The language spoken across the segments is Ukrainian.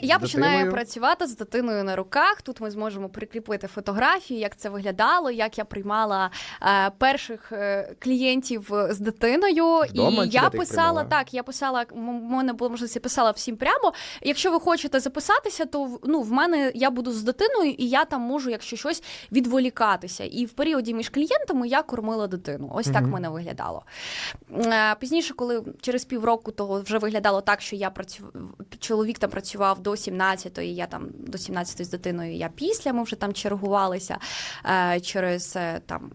Я починаю дитиною? працювати з дитиною на руках. Тут ми зможемо прикріпити фотографію, як це виглядало, як я приймала е, перших е, клієнтів е, з дитиною. Вдома і я писала так. Я писала, в мене було можливість, я писала всім прямо. Якщо ви хочете записатися, то ну в мене я буду з дитиною, і я там можу, якщо щось, відволікатися. І в періоді між клієнтами я кормила дитину. Ось так в Мгм. мене виглядало. Е, Пізніше, коли через півроку того вже виглядало так, що я працював, чоловік там працював до 17-ї, я там до 17-ї з дитиною, я після, ми вже там чергувалися. Е, Через е, там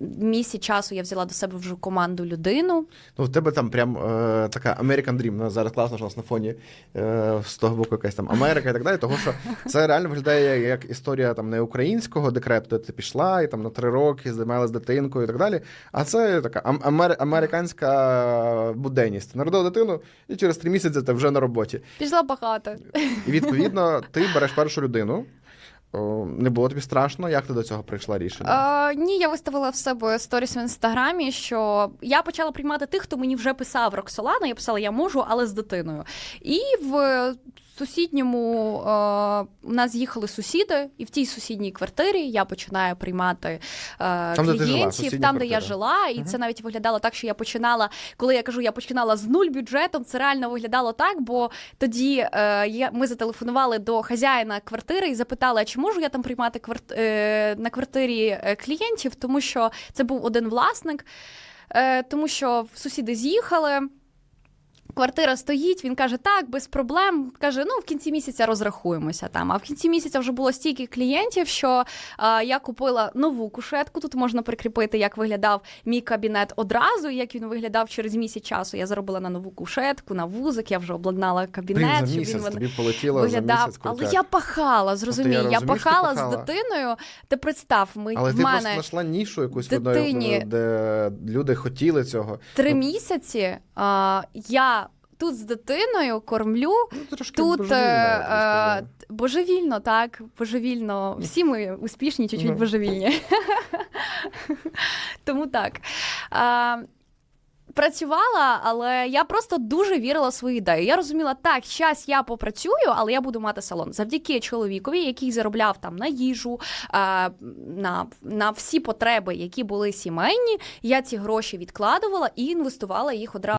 місяць часу я взяла до себе вже команду людину. Ну, в тебе там прям е, така American Dream. Ну, зараз класно, що у нас на фоні е, з того боку якась там Америка і так далі. Тому що це реально виглядає як історія там не українського декрету, де ти пішла і там на три роки займалася дитинкою і так далі. А це така амер- американська буденність. Народила дитину, і через три місяці ти вже на роботі. Пішла багато. І відповідно ти береш першу людину. Не було тобі страшно, як ти до цього прийшла рішення? Е, ні, я виставила в себе сторіс в інстаграмі, що я почала приймати тих, хто мені вже писав Роксолана. Я писала, я можу, але з дитиною. І в сусідньому е, у нас з'їхали сусіди, і в тій сусідній квартирі я починаю приймати е, Там, де клієнтів, сусідня там, де я жила, і Мгм. це навіть виглядало так, що я починала, коли я кажу, я починала з нуль бюджетом. Це реально виглядало так, бо тоді е, ми зателефонували до хазяїна квартири і запитали, чи можу я там приймати кварт, е, на квартирі клієнтів, тому що це був один власник, тому що сусіди з'їхали. Квартира стоїть, він каже, так, без проблем. Каже, ну в кінці місяця розрахуємося там. А в кінці місяця вже було стільки клієнтів, що е, я купила нову кушетку. Тут можна прикріпити, як виглядав мій кабінет одразу, і як він виглядав через місяць часу. Я заробила на нову кушетку, на вузик, я вже обладнала кабінет, за місяць він тобі полетіло виглядав. за місяць. Але я пахала, зрозумій, я розумію, пахала, пахала. з дитиною. Ти представ, ми Але в ти просто знайшла нішу якусь дитині- одної, де люди хотіли цього. три Ну, місяці. А, я тут з дитиною кормлю. Ну, Тут божевільно, е, е, божевільно, так, божевільно. Всі ми успішні, чуть-чуть Мгм. божевільні. Тому так. А, Працювала, але я просто дуже вірила в свою ідею. Я розуміла, так, зараз я попрацюю, але я буду мати салон завдяки чоловікові, який заробляв там на їжу, а, на, на всі потреби, які були сімейні. Я ці гроші відкладувала і інвестувала їх одразу.